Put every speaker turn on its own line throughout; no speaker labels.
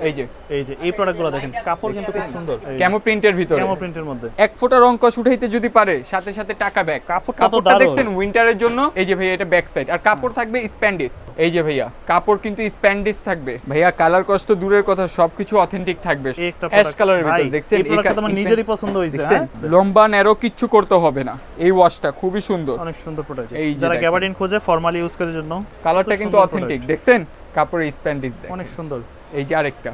এই যে।
এই যে এই প্রোডাক্টগুলো দেখেন কাপড় কিন্তু খুব সুন্দর।
ক্যামো প্রিন্টের ভিতরে।
ক্যামো প্রিন্টের মধ্যে।
এক ফোঁটা রং কষ উঠাইতে যদি পারে সাথে সাথে টাকা ব্যাক
কাপড়টা তো
কাপড়টা দেখছেন উইন্টারের জন্য এই যে ভাইয়া এটা ব্যাক সাইড আর কাপড় থাকবে স্প্যান্ডিস এই যে ভাইয়া কাপড় কিন্তু স্প্যান্ডিস থাকবে। ভাইয়া কালার কষ্ট দূরের কথা সবকিছু অথেন্টিক থাকবে। অ্যাশ কালারের ভিতরে দেখছেন?
এই প্রোডাক্টটা
কা-
নিজেরই পছন্দ হয়েছে
দেখছেন?
হ্যাঁ?
লম্বা ন্যারো কিচ্ছু করতে হবে না। এই ওয়াশটা খুবই সুন্দর।
অনেক সুন্দর প্রোডাক্ট
এই
যারা। গ্যাবার্ডিন খোঁজে ফর্মালি ইউজ করার জন্য
কালারটা কিন্তু অথেন্টিক দেখছেন? কাপড়ের স্প্যান্ডিস
অনেক সুন্দর।
এই যে আরেকটা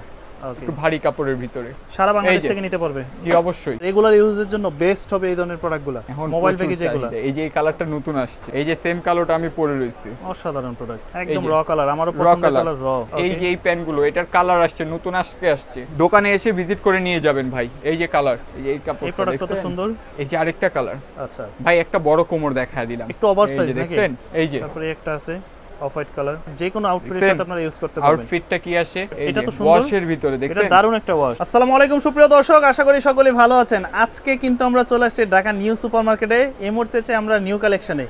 একটু ভারী কাপড়ের ভিতরে।
সারা বাংলাদেশ থেকে নিতে পারবে?
জি অবশ্যই।
রেগুলার ইউজের জন্য বেস্ট হবে এই ধরনের প্রোডাক্টগুলো মোবাইল প্যাকেজ এগুলো।
এই যে এই কালারটা নতুন আসছে এই যে সেম কালারটা আমি পরে রয়েছি।
অসাধারণ প্রোডাক্ট একদম র কালার আমারও পছন্দের
কালার
র
এই যে এই প্যান্টগুলো এটার কালার আসছে নতুন আসতে আসছে। দোকানে এসে ভিজিট করে নিয়ে যাবেন ভাই এই যে কালার এই যে এই
কাপড়
এই
প্রোডাক্ট কত সুন্দর।
এই যে আরেকটা কালার
আচ্ছা।
ভাই একটা বড় কোমর দেখায় দিলাম।
একটু ওভার
এই যে
সাইজ নাকি?
দেখছেন? এই যে।
তারপরে একটা আছে। অফ হোয়াইট কালার যে কোনো আউটফিটের সাথে আপনারা ইউজ করতে পারবেন।
আউটফিটটা কি আসে?
এটা তো।
ওয়াশের ভিতরে
এটা
দারুণ
দারুণ একটা ওয়াশ আসসালামু আলাইকুম সুপ্রিয় দর্শক আশা করি সকলেই ভালো আছেন। আজকে কিন্তু আমরা চলে আসছি ঢাকা নিউ সুপার মার্কেটে এই মুহূর্তে আমরা নিউ কালেকশনে।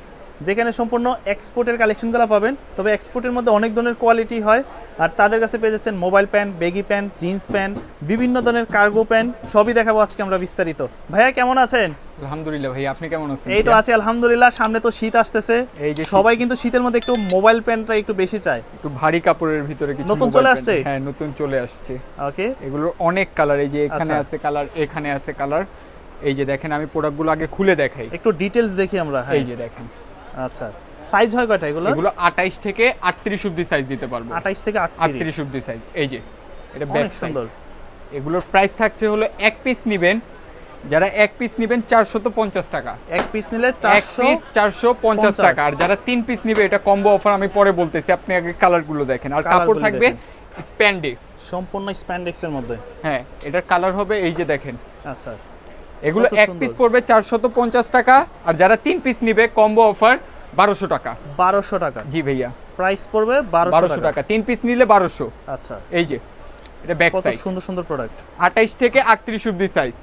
যেখানে সম্পূর্ণ এক্সপোর্টের কালেকশনগুলো পাবেন। তবে এক্সপোর্টের মধ্যে অনেক ধরনের কোয়ালিটি হয়। আর তাদের কাছে পেয়ে যাচ্ছেন mobile pant baggy pant jeans pant বিভিন্ন ধরনের কার্গো প্যান্ট সবই দেখাবো আজকে আমরা বিস্তারিত। ভাইয়া কেমন আছেন?
আলহামদুলিল্লাহ ভাই আপনি কেমন আছেন?
এই তো আছি আলহামদুলিল্লাহ। সামনে তো শীত আসতেছে।
এই যে
সবাই কিন্তু শীতের মধ্যে একটু মোবাইল প্যান্টটা একটু বেশি চায়।
একটু ভারী কাপড়ের ভিতরে কিছু
নতুন চলে আসছে?
হ্যাঁ নতুন চলে আসছে।
ওকে
এগুলোর অনেক কালার এই যে এখানে
আচ্ছা।
আছে কালার এখানে আছে কালার এই যে দেখেন আমি প্রোডাক্টগুলো আগে খুলে দেখাই।
একটু ডিটেলস দেখি আমরা হ্যাঁ।
এই যে দেখেন।
আচ্ছা। সাইজ হয় কয়টা এগুলো
এগুলো 28 থেকে 38 অবধি সাইজ দিতে পারব।
28 থেকে 38
38 অবধি সাইজ এই যে এটা ব্যাক
সুন্দর।
এগুলোর প্রাইস থাকছে হলো এক পিস নেবেন। যারা এক পিস নেবেন চারশত পঞ্চাশ টাকা।
এক পিস নিলে
এক
400
পিস চারশো পঞ্চাশ টাকা। আর যারা তিন পিস নিবে এটা কম্বো অফার আমি পরে বলতেছি। আপনি আগে কালারগুলো দেখেন। আর কাপড় থাকবে। স্প্যান্ডিক্স
সম্পূর্ণ স্প্যান্ডেক্সের মধ্যে।
হ্যাঁ এটার কালার হবে এই যে দেখেন।
আচ্ছা।
এগুলো এক পিস পড়বে চারশত পঞ্চাশ টাকা আর যারা তিন পিস নিবে কম্বো অফার বারোশো টাকা।
বারোশো টাকা।
জি ভাইয়া।
প্রাইস পড়বে
বারোশো
টাকা।
তিন পিস নিলে বারোশো।
আচ্ছা।
এই যে এটা ব্যাক সাইড
সুন্দর সুন্দর প্রোডাক্ট
আঠাইশ থেকে আটত্রিশ অব্দি সাইজ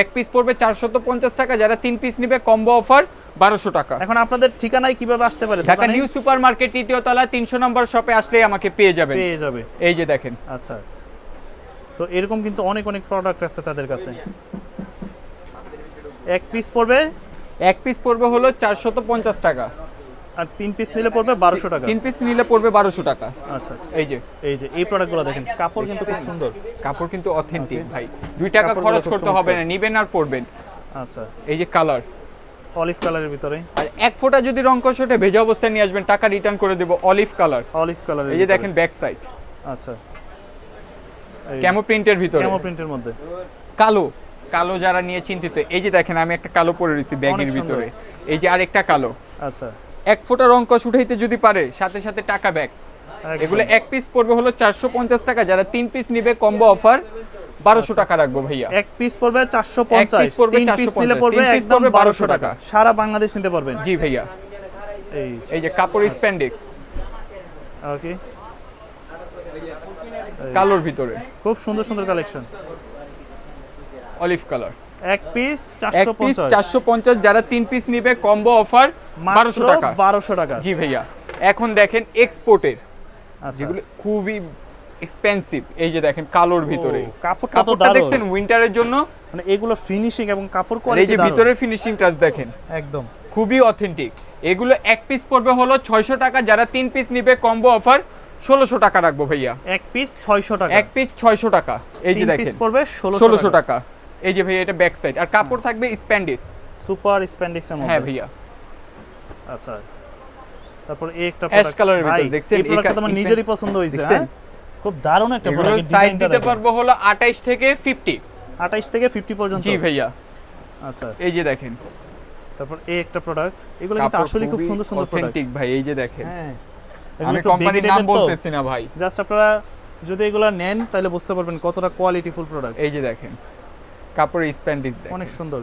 এক পিস পড়বে চারশত পঞ্চাশ টাকা যারা তিন পিস নিবে কম্বো অফার বারোশো টাকা।
এখন আপনাদের ঠিকানায় কীভাবে আসতে পারে
ঢাকা নিউ সুপার মার্কেট তৃতীয় তলা তিনশো নম্বর শপে আসলেই আমাকে পেয়ে যাবেন।
পেয়ে যাবে।
এই যে দেখেন।
আচ্ছা। তো এরকম কিন্তু অনেক অনেক প্রোডাক্ট আছে তাদের কাছে। এক পিস পড়বে?
এক পিস পড়বে হলো চারশত পঞ্চাশ টাকা।
আর তিন পিস নিলে পড়বে 1200 টাকা?
তিন পিস নিলে পড়বে বারোশো টাকা।
আচ্ছা।
এই যে।
এই যে এই প্রোডাক্টগুলো দেখেন কাপড় কিন্তু খুব সুন্দর।
কাপড় কিন্তু অথেন্টিক ভাই। দুই টাকা খরচ করতে হবে না নিবেন আর পরবেন।
আচ্ছা।
এই যে কালার
অলিভ কালারের ভিতরে।
আর এক ফোঁটা যদি রং কষটে ভেজা অবস্থায় নিয়ে আসবেন টাকা রিটার্ন করে দেবো অলিভ কালার
অলিভ কালার
এই যে দেখেন ব্যাক সাইড
আচ্ছা।
ক্যামো প্রিন্টের ভিতরে।
ক্যামো প্রিন্টের মধ্যে।
কালো। কালো যারা নিয়ে চিন্তিত এই যে দেখেন আমি একটা কালো পরে রয়েছি ব্যাগের ভিতরে। এই যে আরেকটা কালো।
আচ্ছা।
এক ফোঁটা রং কষ উঠাইতে যদি পারে সাথে সাথে টাকা ব্যাগ। এগুলো এক পিস পড়বে হলো চারশো পঞ্চাশ টাকা। যারা তিন পিস নিবে কম্বো অফার বারোশো টাকা রাখব ভাইয়া।
এক পিস পড়বে চারশো পঞ্চাশ। তিন পিস নিলে পড়বে একদম বারোশো টাকা। সারা বাংলাদেশ নিতে পারবেন।
জি ভাইয়া।
এই
এই যে কাপড় স্প্যান্ডিক্স
ওকে
কালোর ভিতরে।
খুব সুন্দর সুন্দর কালেকশন
অলিভ কালার।
এক পিস
এক
চারশো
পিস
পঞ্চাশ।
চারশো পঞ্চাশ যারা তিন পিস নিবে কম্বো অফার বারোশো টাকা।
বারোশো টাকা।
জি ভাইয়া এখন দেখেন এক্সপোর্টের
আচ্ছা।
যেগুলো খুবই এক্সপেন্সিভ এই যে দেখেন কালোর ভিতরে।
ও, কাপড়টা।
দেখছেন উইন্টারের জন্য?
মানে এগুলো ফিনিশিং এবং কাপড়
আর এই যে ভিতরে ফিনিশিং টাচ দেখেন।
একদম।
খুবই অথেন্টিক এগুলো এক পিস পড়বে হলো ছয়শো টাকা যারা তিন পিস নিবে কম্বো অফার ষোলোশো টাকা রাখব ভাইয়া।
এক পিস ছয়শো টাকা।
এক পিস ছয়শো টাকা। এই যে দেখেন
পড়বে ষোলোশো
টাকা। এই যে ভাইয়া এটা ব্যাক সাইড আর কাপড় থাকবে স্প্যান্ডিস
সুপার স্প্যান্ডিক্সের
হ্যাঁ
মধ্যে
ভাইয়া।
আচ্ছা। তারপর এই একটা
colour এর ভিতর, দেখছেন?
এই প্রোডাক্টটা
কা-
তোমার নিজেরই পছন্দ
দেখছেন?
হ্যাঁ? খুব দারুণ একটা প্রোডাক্ট
সাইজ দিতে পারব হলো আঠাইশ থেকে ফিফটি
28 থেকে 50 পর্যন্ত।
জি ভাইয়া।
আচ্ছা।
এই যে দেখেন।
তারপর এই একটা প্রোডাক্ট এগুলো কিন্তু আসলে খুব সুন্দর সুন্দর প্রোডাক্ট
অথেন্টিক ভাই এই যে দেখেন।
হ্যাঁ।
আমি কোম্পানির নাম বলতেছি না ভাই।
জাস্ট আপনারা যদি এগুলো নেন তাহলে বুঝতে পারবেন কতটা কোয়ালিটিফুল প্রোডাক্ট
এই যে দেখেন। কাপড়ের স্প্যান্ডিস
অনেক সুন্দর।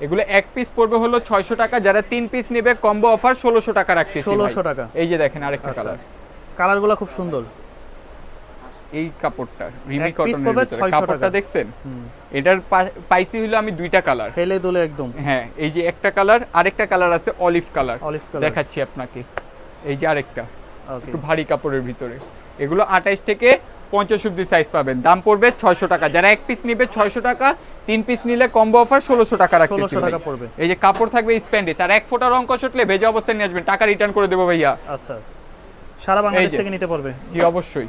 এগুলো এক পিস পড়বে হলো ছয়শো টাকা যারা তিন পিস নেবে কম্বো অফার ষোলোশো টাকা রাখছে
1600 টাকা।
এই যে দেখেন আরেকটা
আচ্ছা।
কালার
কালারগুলো খুব সুন্দর।
এই কাপড়টা রিমি কটনের ভিতরে।
600
কাপড়টা
টাকা।
দেখছেন? এটার পা- পাইছি হলো আমি দুইটা কালার
হেলে দোলে একদম।
হ্যাঁ এই যে একটা কালার আরেকটা কালার আছে অলিভ কালার
অলিভ কালার
দেখাচ্ছি আপনাকে। এই যে আরেকটা। একটু ভারী কাপড়ের ভিতরে। এগুলো আঠাইশ থেকে পঞ্চাশ অব্দি সাইজ পাবেন। দাম পড়বে ছয়শো টাকা। যারা এক পিস নিবে ছয়শো টাকা তিন পিস নিলে কম্বো অফার ষোলোশো টাকা রাখতেছি
1600 টাকা পড়বে।
এই যে কাপড় থাকবে স্প্যান্ডিস আর এক ফোটা রং কষটলে ভেজে অবস্থায় নিয়ে আসবেন। টাকা রিটার্ন করে দেবো ভাইয়া।
আচ্ছা। সারা বাংলাদেশ থেকে নিতে পারবে
জি অবশ্যই।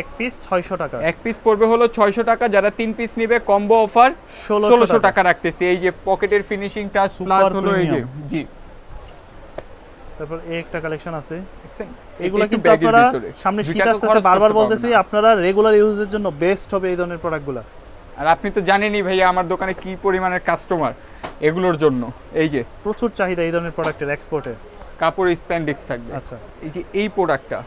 এক পিস ছয়শো টাকা।
এক পিস পড়বে হলো ছয়শো টাকা। যারা তিন পিস নিবে কম্বো অফার
ষোলোশো
ষোলোশো
টাকা।
টাকা রাখতেছি। এই যে পকেটের ফিনিশিং টাচ প্লাস হলো এই যে। জি।
তারপর এই একটা কালেকশন আছে। এগুলো কিন্তু আপনারা সামনে শীত আসতেছে বারবার বলতেছি আপনারা রেগুলার ইউজের জন্য বেস্ট হবে এই ধরনের প্রোডাক্টগুলো
আর আপনি তো জানেনই ভাইয়া আমার দোকানে কি পরিমাণের কাস্টমার এগুলোর জন্য। এই যে
প্রচুর চাহিদা এই ধরনের প্রোডাক্টের এক্সপোর্টে
কাপড় স্প্যান্ডিক্স থাকবে।
আচ্ছা।
এই যে এই প্রোডাক্টটা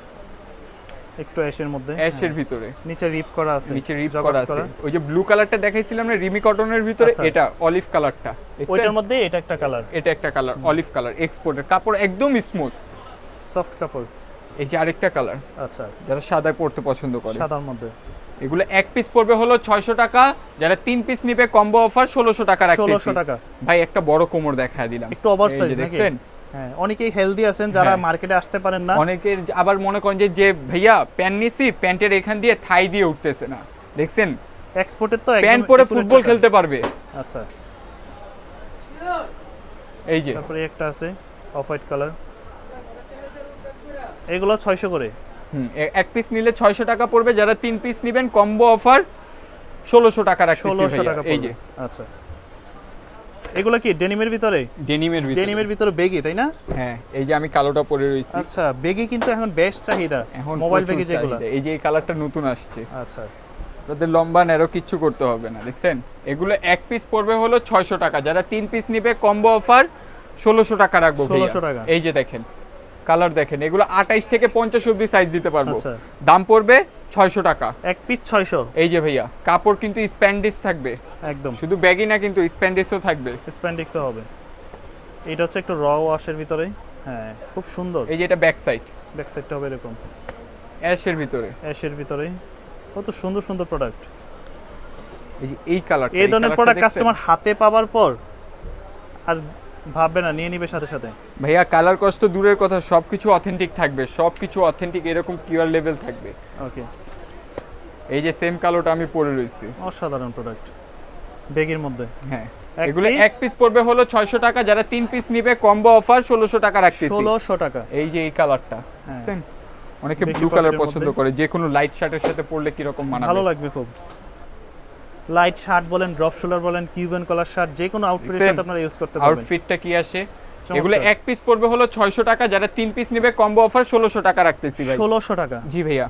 একটু অ্যাশের মধ্যে
অ্যাশের
হ্যাঁ।
ভিতরে।
নিচে রিপ করা আছে
নিচে রিপ করা আছে। ওই যে ব্লু কালারটা দেখাইছিলাম না রিমি কটনের ভিতরে
আচ্ছা।
এটা অলিভ কালারটা।
ওইটার মধ্যে এটা একটা কালার।
এটা একটা কালার অলিভ কালার এক্সপোর্টের। কাপড় একদম স্মুথ।
সফট কাপড়।
এই যে আরেকটা কালার।
আচ্ছা।
যারা সাদায় পড়তে পছন্দ করে।
সাদার মধ্যে।
এগুলো এক পিস পড়বে হলো ছয়শো টাকা। যারা তিন পিস নিবে কম্বো অফার ষোলোশো টাকা রাখতেছি।
ষোলোশো টাকা।
ভাই একটা বড় কোমর দেখায় দিলাম।
একটু ওভার
এই যে
সাইজ নাকি অনেকেই হেলদি আছেন যারা
হ্যাঁ।
মার্কেটে আসতে পারেন না।
অনেকের আবার মনে করেন যে যে ভাইয়া প্যান্ট নিছি প্যান্টের এখান দিয়ে থাই দিয়ে উঠতেছে না। দেখছেন?
এক্সপোর্টের তো
প্যান্ট পরে ফুটবল খেলতে পারবে।
আচ্ছা।
এই যে।
তারপরে একটা আছে অফ হোয়াইট কালার এগুলো ছয়শো করে।
হুম, এক পিস নিলে ছয়শো টাকা পড়বে। যারা তিন পিস নিবেন কম্বো অফার ষোলোশো টাকা রাখতেছি
ষোলোশো টাকা
এই যে।
আচ্ছা। এগুলো কি ডেনিমের ভিতরে?
ডেনিমের ভিতরে।
ডেনিমের ভিতরে বেগি তাই না?
হ্যাঁ এই যে আমি কালোটা পরে রয়েছি।
আচ্ছা বেগি কিন্তু এখন বেস্ট চাহিদা
এখন
মোবাইল বেগি যেগুলো।
এই যে এই কালারটা নতুন আসছে।
আচ্ছা।
তাদের লম্বা নেরো কিচ্ছু করতে হবে না দেখছেন? এগুলো এক পিস পড়বে হলো ছয়শো টাকা। যারা তিন পিস নিবে কম্বো অফার ষোলোশো টাকা রাখব ষোলোশো
1600 টাকা।
এই যে দেখেন কালার দেখেন এগুলো আঠাইশ থেকে পঞ্চাশ অব্দি সাইজ দিতে পারব।
আচ্ছা।
দাম পড়বে ছয়শো টাকা।
এক পিস ছয়শো।
এই যে ভাইয়া কাপড় কিন্তু স্প্যান্ডিস থাকবে।
একদম।
শুধু ব্যাগই না কিন্তু স্প্যান্ডিসও থাকবে।
স্প্যান্ডিক্সও হবে। এটা হচ্ছে একটু র ওয়াশের ভিতরে। হ্যাঁ খুব সুন্দর।
এই যে এটা ব্যাক সাইড
ব্যাক সাইডটা হবে এরকম।
অ্যাশের ভিতরে।
অ্যাশের ভিতরে। কত সুন্দর সুন্দর প্রোডাক্ট
এই যে এই কালার
এই ধরনের প্রোডাক্ট কাস্টমার হাতে পাওয়ার পর আর ভাববে না নিয়ে নিবে সাথে সাথে।
ভাইয়া কালার কষ্ট দূরের কথা সবকিছু অথেন্টিক থাকবে সবকিছু অথেন্টিক এরকম কিউআর লেভেল থাকবে।
ওকে
এই যে সেম কালোটা আমি পরে রয়েছি।
অসাধারণ প্রোডাক্ট ব্যাগের মধ্যে।
হ্যাঁ এগুলো এক পিস পড়বে হলো ছয়শো টাকা যারা তিন পিস নিবে কম্বো অফার ষোলোশো টাকা রাখতেছি।
ষোলোশো টাকা।
এই যে এই কালারটা
হ্যাঁ।
দেখছেন অনেকে ব্লু কালার পছন্দ করে যে কোনো লাইট শার্টের সাথে পরলে কীরকম মানাবে?
ভালো লাগবে খুব। লাইট শার্ট বলেন ড্রপ শোল্ডার বলেন কিউবেন কলার শার্ট যে কোনো আউটফিটের সাথে আপনারা ইউজ করতে পারবেন।
আউটফিটটা কি আসে? এগুলো এক পিস পড়বে হলো ছয়শো টাকা যারা তিন পিস নিবে কম্বো অফার ষোলোশো টাকা রাখতেছি ভাই।
ষোলোশো টাকা।
জি ভাইয়া।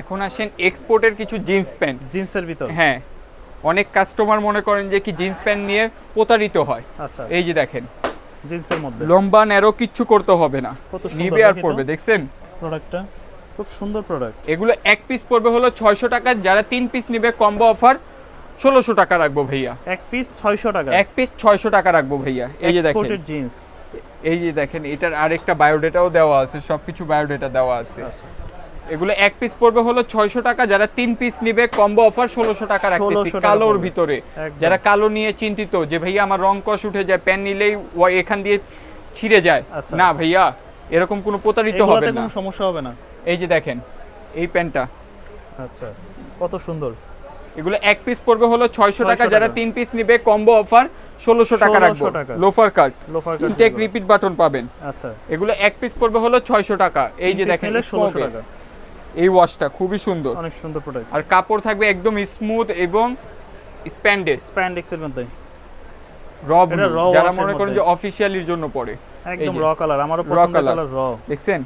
এখন আসেন এক্সপোর্টের কিছু জিন্স প্যান্ট
জিন্সের ভিতর।
হ্যাঁ অনেক কাস্টমার মনে করেন যে কি জিন্স প্যান্ট নিয়ে প্রতারিত হয়।
আচ্ছা।
এই যে দেখেন।
জিন্সের মধ্যে।
লম্বা ন্যারো কিচ্ছু করতে হবে না। নিবে আর পড়বে দেখছেন?
প্রোডাক্টটা খুব সুন্দর প্রোডাক্ট
এগুলো এক পিস পড়বে হলো ছয়শো টাকা। যারা তিন পিস নিবে কম্বো অফার ষোলোশো টাকা রাখব ভাইয়া।
এক পিস ছয়শো টাকা।
এক পিস ছয়শো টাকা রাখব ভাইয়া। এই যে দেখেন।
এক্সপোর্টেড জিন্স
এই যে দেখেন এটার আরেকটা বায়োডেটাও দেওয়া আছে সবকিছু বায়োডেটা দেওয়া আছে।
আচ্ছা।
এগুলো এক পিস পড়বে হলো ছয়শো টাকা। যারা তিন পিস নিবে কম্বো অফার ষোলোশো টাকা রাখতেছি। কালোর ভিতরে। যারা কালো নিয়ে চিন্তিত যে ভাইয়া আমার রং কষ উঠে যায় প্যান নিলেই ও এখান দিয়ে ছিঁড়ে যায়।
আচ্ছা।
না ভাইয়া এরকম কোনো প্রতারিত হবে না।
কোনো সমস্যা হবে না।
এই যে দেখেন এই প্যান্টটা।
আচ্ছা কত সুন্দর।
এগুলো এক পিস পড়বে হলো ছয়শো
600
টাকা যারা তিন পিস নিবে কম্বো অফার ষোলোশো টাকা রাখব। লোফার কাট
লোফার
ইনটেক রিপিট বাটন পাবেন।
আচ্ছা।
এগুলো এক পিস পড়বে হলো ছয়শো টাকা। এই যে দেখেন
ষোলোশো
smoke-এর।
টাকা।
এই ওয়াশটা খুবই সুন্দর।
অনেক সুন্দর প্রোডাক্ট
আর কাপড় থাকবে একদম স্মুথ এবং স্প্যান্ডেস
স্প্যান্ডেক্সের মধ্যে।
র
এটা
যারা মনে করেন যে অফিসিয়ালির জন্য পড়ে
একদম র কালার আমারও পছন্দের কালার র
দেখছেন?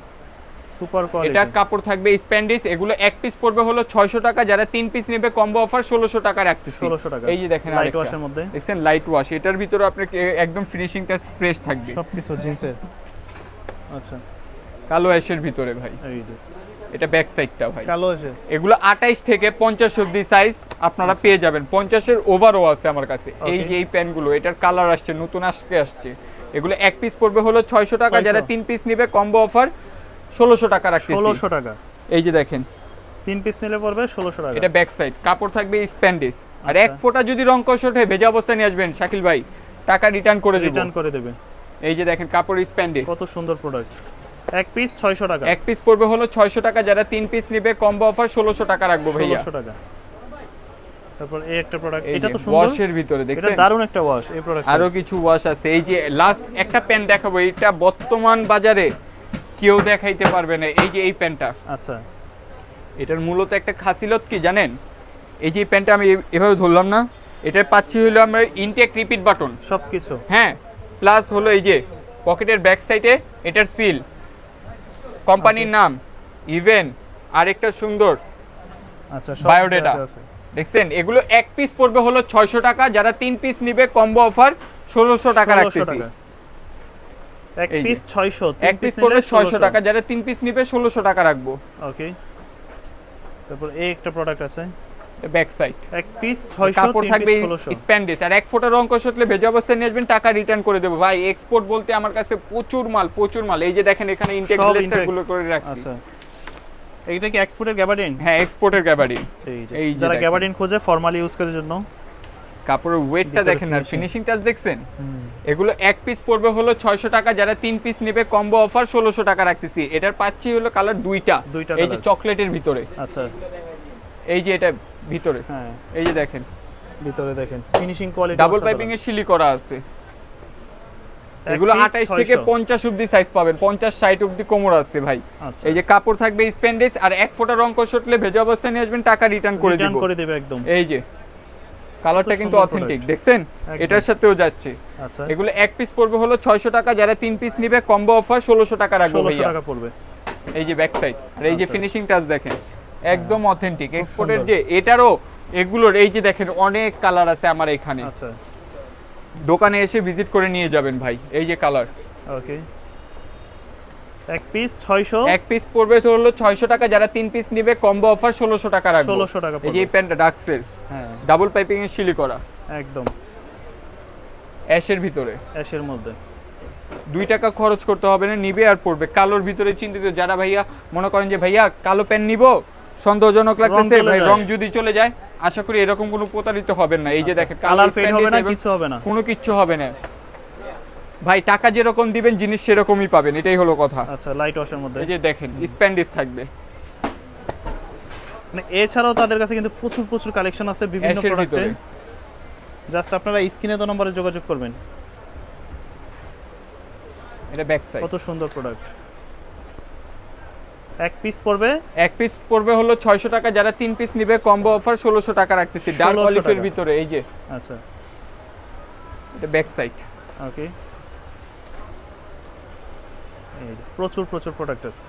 সুপার
এটা কাপড় থাকবে স্প্যান্ডিস এগুলো এক পিস পড়বে হলো ছয়শো টাকা যারা তিন পিস নেবে কম্বো অফার ষোলোশো টাকা রাখতেছি।
1600 টাকা।
এই যে দেখেন
লাইট ওয়াশের মধ্যে।
লাইট ওয়াশ এটার ভিতরে আপনার একদম ফিনিশিংটা ফ্রেশ থাকবে।
সবকিছু জিন্সের। আচ্ছা।
কালো অ্যাশের ভিতরে ভাই।
এই যে।
এটা ব্যাক সাইডটা ভাই।
কালো এসে
এগুলো আঠাইশ থেকে পঞ্চাশ অব্দি সাইজ আপনারা পেয়ে যাবেন। পঞ্চাশের ওভারও আছে আমার কাছে। এই যে এই প্যান্টগুলো এটার কালার আসছে নতুন আসতে আসছে। এগুলো এক পিস পড়বে হলো ছয়শো টাকা যারা তিন পিস নিবে কম্বো অফার ষোলোশো টাকা রাখতেছি।
ষোলোশো টাকা।
এই যে দেখেন।
তিন পিস নিলে পড়বে ষোলোশো টাকা।
এটা ব্যাক সাইড কাপড় থাকবে স্প্যান্ডিস আর এক
আচ্ছা।
ফোঁটা যদি রং কষ ওঠে ভেজা অবস্থায় নিয়ে আসবেন শাকিল ভাই টাকা রিটার্ন করে দিব।
রিটার্ন করে দেবে।
এই যে দেখেন কাপড় স্প্যান্ডিস
কত সুন্দর প্রোডাক্ট এক পিস ছয়শো টাকা।
এক পিস পড়বে হলো ছয়শো টাকা। যারা তিন পিস নিবে কম্বো অফার ষোলোশো টাকা রাখব ভাইয়া।
ষোলোশো টাকা। তারপর এই একটা প্রোডাক্ট এটা তো সুন্দর।
ওয়াশের ভিতরে
এটা
দেখছেন?
দারুণ একটা ওয়াশ এই প্রোডাক্ট
আরও কিছু ওয়াশ আছে। এই যে লাস্ট একটা প্যান্ট দেখাবো। এইটা বর্তমান বাজারে কেউ দেখাইতে পারবে না এই যে এই প্যান্টটা।
আচ্ছা।
এটার মূলত একটা খাসিলত কি জানেন? এই যে প্যান্টটা আমি এভাবে ধরলাম না এটার পাচ্ছি হলো আমরা ইনটেক রিপিট বাটন
সব কিছু
হ্যাঁ প্লাস হলো এই যে পকেটের ব্যাক সাইডে এটার সিল কোম্পানির নাম ইভেন আরেকটা সুন্দর
আচ্ছা আছে।
দেখছেন? এগুলো এক পিস পড়বে হলো ছয়শো টাকা যারা তিন পিস নিবে কম্বো অফার ষোলোশো টাকা
1600
রাখতেছি
টাকা। এক পিস ছয়শো
এক পিস পড়বে ছয়শো টাকা যারা তিন পিস নিবে ষোলোশো টাকা রাখব।
ওকে। তারপর এই একটা প্রোডাক্ট আছে।
ব্যাক সাইড
এক পিস ছয়শো
কাপড় থাকবে স্প্যান্ডেস আর এক ফোটা রং কষলে ভেজা অবস্থায় নিয়ে আসবেন টাকা রিটার্ন করে দেবো। ভাই এক্সপোর্ট বলতে আমার কাছে প্রচুর মাল প্রচুর মাল। এই যে দেখেন এখানে ইনটেক লিস্টারগুলো করে রাখছি।
আচ্ছা। এইটা কি এক্সপোর্টের গ্যাবার্ডিন
হ্যাঁ এক্সপোর্টের গ্যাবারি
এই যে যারা। গ্যাবার্ডিন খোঁজে ফর্মালি ইউজ করার জন্য।
কাপড়ের ওয়েটটা দেখেন আর ফিনিশিং টাচ দেখছেন? এগুলো এক পিস পড়বে হলো ছয়শো টাকা যারা তিন পিস নেবে কম্বো অফার ষোলোশো টাকা রাখতেছি। এটার পাচ্ছি হলো কালার দুইটা।
দুইটা
এই যে চকলেটের ভিতরে।
আচ্ছা।
এই যে এটা ভিতরে।
হ্যাঁ।
এই যে দেখেন।
ভিতরে দেখেন। ফিনিশিং কোয়ালিটি
ডাবল পাইপিং এর সিলি করা আছে। এগুলো আঠাইশ থেকে পঞ্চাশ অব্দি সাইজ পাবেন। পঞ্চাশ ষাট অব্দি কোমর আছে ভাই।
আচ্ছা।
এই যে কাপড় থাকবে স্প্যান্ডেস আর এক ফোঁটা রং কষটলে ভেজা অবস্থায় নিয়ে আসবেন টাকা রিটার্ন করে
রিটার্ন করে দেবে একদম।
এই যে। কালারটা কিন্তু অথেন্টিক দেখছেন? এটার সাথেও যাচ্ছে।
আচ্ছা।
এগুলো এক পিস পড়বে হলো ছয়শো টাকা যারা তিন পিস নিবে কম্বো অফার ষোলোশো টাকা রাখব ভাইয়া।
টাকা পড়বে।
এই যে ব্যাক সাইড আর এই যে
আচ্ছা।
ফিনিশিং টাচ দেখেন একদম অথেন্টিক এক্সপোর্টের যে এটারও এগুলোর এই যে দেখেন অনেক কালার আছে আমার এখানে।
আচ্ছা।
দোকানে এসে ভিজিট করে নিয়ে যাবেন ভাই এই যে কালার
ওকে এক পিস ছয়শো।
এক পিস পড়বে হলো ছয়শো টাকা যারা তিন পিস নিবে কম্বো অফার ষোলোশো টাকা রাখব।
ষোলোশো টাকা
এই যে প্যান্টটা ডাক্সের
হ্যাঁ।
ডাবল পাইপিং এর শিলি করা।
একদম।
অ্যাশের ভিতরে।
অ্যাশের মধ্যে।
দুই টাকা খরচ করতে হবে না নিবে আর পড়বে। কালোর ভিতরে চিন্তিত যারা ভাইয়া মনে করেন যে ভাইয়া কালো প্যান্ট নিব? সন্দেহজনক লাগতেছে ভাই রং যদি চলে যায় আশা করি এরকম কোনো প্রতারিত হবেন না। এই যে দেখেন
কালার ফেড হবে না কিছু হবে না।
কোনো কিছু হবে না। ভাই টাকা যেরকম দিবেন জিনিস সেরকমই পাবেন এটাই হলো কথা।
আচ্ছা লাইট ওয়াশের মধ্যে।
এই যে দেখেন স্প্যান্ডিস থাকবে।
মানে এছাড়াও তাদের কাছে কিন্তু প্রচুর প্রচুর কালেকশন আছে বিভিন্ন
অ্যাশের
প্রোডাক্টের জাস্ট আপনারা স্ক্রিনে তো নম্বরে যোগাযোগ করবেন।
এটা ব্যাক সাইড
কত সুন্দর প্রোডাক্ট এক পিস পড়বে?
এক পিস পড়বে হলো ছয়শো টাকা যারা তিন পিস নিবে কম্বো অফার ষোলোশো টাকা রাখতেছি। ডার্ক
1600
অলিফের ভিতরে এই যে।
আচ্ছা।
এটা ব্যাক সাইড
ওকে প্রচুর প্রচুর প্রোডাক্ট আছে।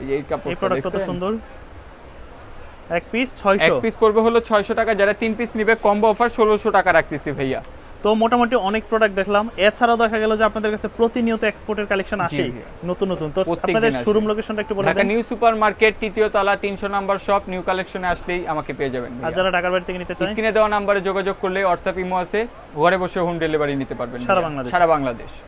এই যে এই
প্রোডাক্ট কত সুন্দর? এক পিস
600
এক
পিস পড়বে হলো ছয়শো টাকা যারা তিন পিস নিবে কম্বো অফার ষোলোশো টাকা রাখতেছি ভাইয়া।
তো মোটামুটি অনেক প্রোডাক্ট দেখলাম। এছাড়াও দেখা গেল যে আপনাদের কাছে প্রতিনিয়ত এক্সপোর্টের কালেকশন আসে। নতুন নতুন। তো আপনাদের শোরুম লোকেশনটা একটু বলে
ঢাকা নিউ সুপার মার্কেট তৃতীয় তলা তিনশো নাম্বার শপ নিউ কালেকশনে আসলেই আমাকে পেয়ে যাবেন
আর যারা ঢাকার বাড়ি থেকে নিতে চান
স্ক্রিনে দেওয়া নাম্বারে যোগাযোগ করলে হোয়াটসঅ্যাপ ইমো আছে। ঘরে বসে হোম ডেলিভারি নিতে পারবেন
সারা বাংলাদেশ।
সারা বাংলাদেশ।